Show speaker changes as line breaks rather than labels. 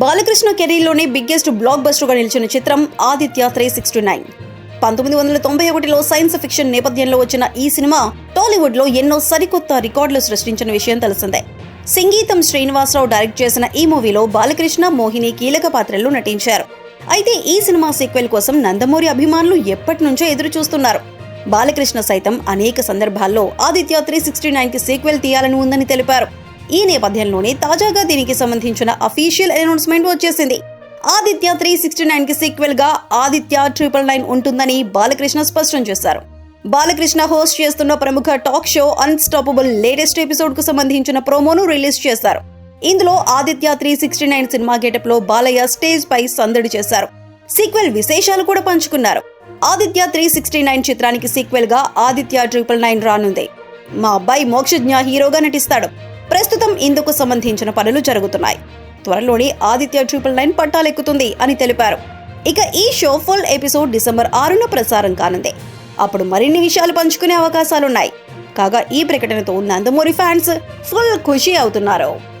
బాలకృష్ణ కెరీర్లోనే biggest black బస్టర్గా నిలిచిన చిత్రం ఆదిత్య త్రీ సిక్స్టీ నైన్. పంతొమ్మిది వందల తొంభై ఒకటిలో సైన్స్ ఫిక్షన్ నేపథ్యంలో వచ్చిన ఈ సినిమా టాలీవుడ్లో ఎన్నో సరికొత్త రికార్డులు సృష్టించిన విషయం తెలిసిందే. సంగీతం శ్రీనివాసరావు డైరెక్ట్ చేసిన ఈ మూవీలో బాలకృష్ణ మోహిని కీలక పాత్రల్లో నటించారు. అయితే ఈ సినిమా సీక్వెల్ కోసం నందమూరి అభిమానులు ఎప్పటి నుంచో ఎదురు చూస్తున్నారు బాలకృష్ణ సైతం అనేక సందర్భాల్లో ఆదిత్య త్రీ సిక్స్టీ నైన్కి సీక్వెల్ తీయాలని ఉందని తెలిపారు. ఈ నేపథ్యంలోనే తాజాగా దీనికి సంబంధించిన అఫీషియల్ అనౌన్స్మెంట్ వచ్చేసింది. ఆదిత్య త్రీ సిక్స్టీ నైన్కి సీక్వెల్గా ఆదిత్య ట్రిపుల్ నైన్ ఉంటుందని బాలకృష్ణ స్పష్టం చేశారు. బాలకృష్ణ హోస్ట్ చేస్తున్న ప్రముఖ టాక్ షో అన్స్టాపబుల్ లేటెస్ట్ ఎపిసోడ్కు సంబంధించిన ప్రోమోను రిలీజ్ చేశారు. ఇందులో Aditya three sixty nine cinema గేటప్లో Balayya stage పై సందడి చేశారు. సీక్వెల్ విశేషాలు కూడా పంచుకున్నారు. ఆదిత్య త్రీ సిక్స్టీ నైన్ చిత్రానికి సీక్వెల్గా ఆదిత్య ట్రిపుల్ నైన్ రానుంది. మా అబ్బాయి మోక్షజ్ఞ హీరోగా నటిస్తాడు. ప్రస్తుతం ఇందుకు సంబంధించిన పనులు జరుగుతున్నాయి. త్వరలోనే ఆదిత్య ట్రిపుల్ నైన్ పట్టాలెక్కుతుంది అని తెలిపారు. ఇక ఈ షో ఫుల్ ఎపిసోడ్ డిసెంబర్ ఆరున ప్రసారం కానుంది. అప్పుడు మరిన్ని విషయాలు పంచుకునే అవకాశాలున్నాయి. కాగా ఈ ప్రకటనతో నందమూరి ఫ్యాన్స్ ఫుల్ ఖుషి అవుతున్నారు.